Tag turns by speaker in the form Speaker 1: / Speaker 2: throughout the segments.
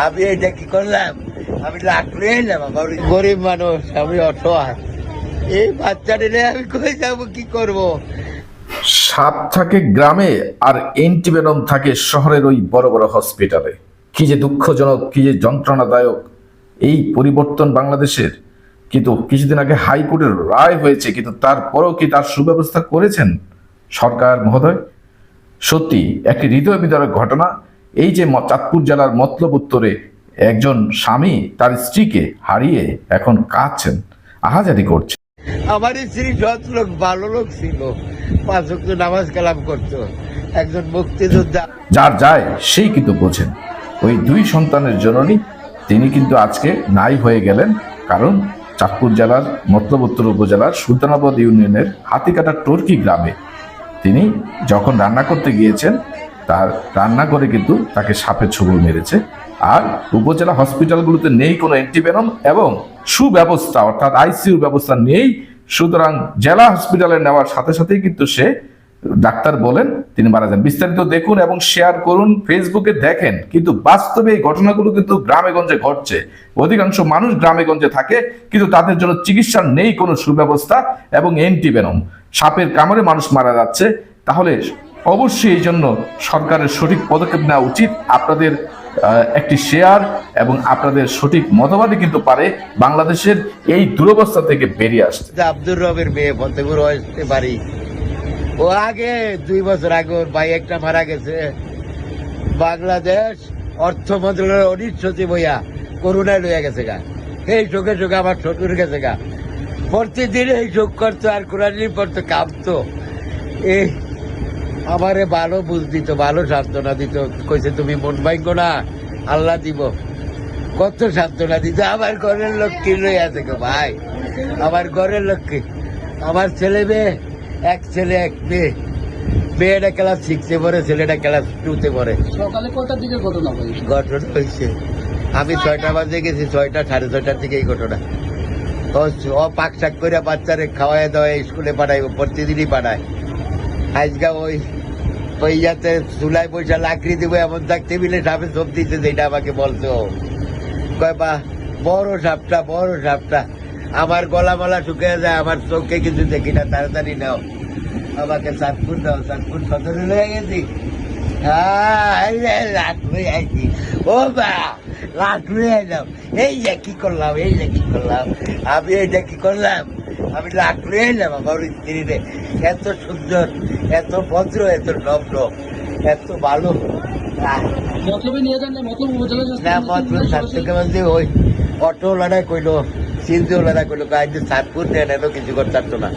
Speaker 1: আমি এটা কি করলাম? আমি লাকড়ে এলাম, আমার গরিব মানুষ, আমি অসহায় এই বাচ্চাটিরে আমি কই যাব, কি করব?
Speaker 2: সাপ থাকে গ্রামে আর এন্টিভেনম থাকে শহরের ওই বড় বড় হসপিটালে। কি যে দুঃখজনক, কি যে যন্ত্রণাদায়ক এই পরিবর্তন বাংলাদেশের। কিন্তু কিছুদিন আগে হাইকোর্টের রায় হয়েছে, কিন্তু তারপরেও কি তার সুব্যবস্থা করেছেন সরকার মহোদয়? সত্যি, একটি হৃদয় বিদারক ঘটনা এই যে চাঁদপুর জেলার মতলব উত্তরে একজন স্বামী তার স্ত্রীকে হারিয়ে এখন কাঁদছেন আহাজারি করছে
Speaker 1: আমার স্ত্রী সৎ লোক ভালো লোক ছিল। পাঁচ নামাজ কালাম করতো। একজন মুক্তিযোদ্ধা।
Speaker 2: যার যায় সেই কিন্তু বোঝেন। ওই দুই সন্তানের জননী তিনি কিন্তু আজকে নাই হয়ে গেলেন কারণ চাঁদপুর জেলার মতলবোত্তর উপজেলার সুলতানাবাদ ইউনিয়নের হাতিকাটা টর্কি গ্রামে তিনি যখন রান্না করতে গিয়েছেন তার রান্না করে কিন্তু তাকে সাপে ছবল মেরেছে। আর উপজেলা হসপিটালগুলোতে নেই কোনো অ্যান্টিভেনম এবং সুব্যবস্থা অর্থাৎ আইসিইউ ব্যবস্থা নেই। সুতরাং জেলা হসপিটালে নেওয়ার সাথে সাথেই কিন্তু সে ডাক্তার বলেন, তিনি মারা যান। বিস্তারিত দেখুন এবং শেয়ার করুন ফেসবুকে দেখেন। কিন্তু বাস্তবে এই ঘটনাগুলো কিন্তু গ্রামে গঞ্জে ঘটছে। অধিকাংশ মানুষ গ্রামে গঞ্জে থাকে, কিন্তু তাদের জন্য চিকিৎসার নেই কোনো সুব্যবস্থা এবং অ্যান্টিভেনম সাপের কামড়ে মানুষ মারা যাচ্ছে। তাহলে অবশ্যই এই জন্য সরকারের সঠিক পদক্ষেপ নেওয়া উচিত। আপনাদের একটি শেয়ার এবং আপনাদের সঠিক মতবাদই কিন্তু পারে বাংলাদেশের এই দুরবস্থা থেকে বেরিয়ে আসতে।
Speaker 1: আব্দুর রবের মেয়ে ফতেপুর আসতে পারি। ও আগে দুই বছর আগে ওর ভাই একটা মারা গেছে। বাংলাদেশ অর্থ মন্ত্রণালয়ের অডিট সচিব হইয়া করুণায় লইয়া গেছে গা। এই শোকে শোকে আমার শ্বশুর গেছে গা। প্রতিদিন এই শোক করতো আর কোরআন পড়তো, কাঁপতো। এই আমারে ভালো বুঝ দিত ভালো সান্ত্বনা দিত। কইছে তুমি মন ভাগ্য না আল্লাহ দিব। কত সান্ত্বনা দিত আমার ঘরের লোক কি লই আছে গো ভাই আমার ঘরের লোককে আমার ছেলে মেয়ে এক ছেলে এক মেয়ে। মেয়েটা ক্লাস সিক্সে পড়ে ছেলেটা ক্লাস টুতে পড়ে।
Speaker 3: সকালে কটার দিকে ঘটনা
Speaker 1: ঘটনা হয়েছে আমি ছয়টা বাজে গেছি ছয়টা সাড়ে ছয়টার দিকে এই ঘটনা। ও পাক শাক করে বাচ্চারে খাওয়াই দাওয়াই স্কুলে পাঠাইব প্রতিদিনই পাঠায়। আজকে ওই ওই যাতে চুলাই পয়সা লাকড়ি দিব, এমন থাকতে মিলে সাপে সব দিতে যেটা আমাকে বলতো কয় বা বড় সাপটা বড় সাপটা। আমার গলা মালা শুকিয়ে যায়, আমার চোখে কিছু দেখি না, তাড়াতাড়ি নাও। আমাকে চাঁদপুর দাও চাঁদপুর সদরে লয়ে গেছি। হ্যাঁ। ও বা লয়ে আইলাম এই যে কি করলাম এই যে কি করলাম? আমি এইটা কি করলাম? আমি লাট লয়ে এলাম আমার স্ত্রীরে এত সুন্দর এত ভদ্র এত নম্র এত ভালো।
Speaker 3: নিয়ে না মতলব
Speaker 1: সাতটাকে বাজে ওই অটোওয়ালারা কইলো সিনজিওয়ালারা কইলো গাড়িতে সাতপুর দেন এত কিছু করতে পারতো না।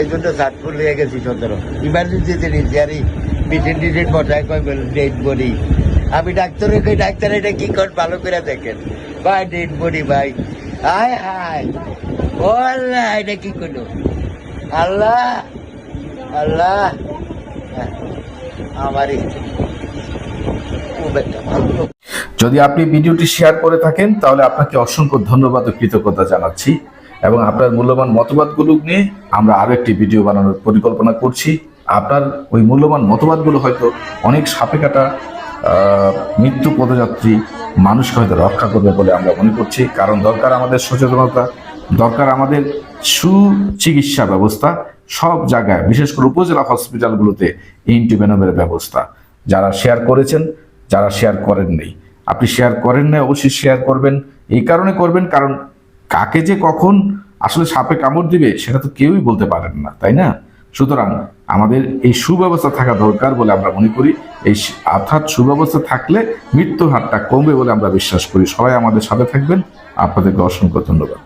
Speaker 1: এই জন্য সাতপুর লিয়ে গেছি সতেরো। ইমার্জেন্সিতে নিচ্ছি আর মিটিং টিটিং বসায় কয় ডেড বডি আমি ডাক্তারে কই ডাক্তার এটা কি কর ভালো করে দেখেন। ভাই ডেড বডি ভাই। হায় ও আল্লাহ এটা কি করল? আল্লাহ আল্লাহ। হ্যাঁ, আমার স্ত্রী খুব একটা ভালো।
Speaker 2: যদি আপনি ভিডিওটি শেয়ার করে থাকেন তাহলে আপনাকে অসংখ্য ধন্যবাদ ও কৃতজ্ঞতা জানাচ্ছি। এবং আপনার মূল্যবান মতবাদগুলো নিয়ে আমরা আরও একটি ভিডিও বানানোর পরিকল্পনা করছি। আপনার ওই মূল্যবান মতবাদগুলো হয়তো অনেক সাপে কাটা মৃত্যু পদযাত্রী মানুষকে হয়তো রক্ষা করবে বলে আমরা মনে করছি। কারণ দরকার আমাদের সচেতনতা, দরকার আমাদের সুচিকিৎসা ব্যবস্থা, সব জায়গায়, বিশেষ করে উপজেলা হসপিটালগুলোতে ইন্টিভেনমের ব্যবস্থা। যারা শেয়ার করেছেন, যারা শেয়ার করেন নেই। আপনি শেয়ার করেন না অবশ্যই শেয়ার করবেন। এই কারণে করবেন, কারণ কাকে যে কখন আসলে সাপে কামড় দিবে, সেটা তো কেউই বলতে পারেন না, তাই না? সুতরাং আমাদের এই সুব্যবস্থা থাকা দরকার বলে আমরা মনে করি। এই অর্থাৎ সুব্যবস্থা থাকলে মৃত্যুর হারটা কমবে বলে আমরা বিশ্বাস করি। সবাই আমাদের সাথে থাকবেন। আপনাদেরকে অসংখ্য ধন্যবাদ।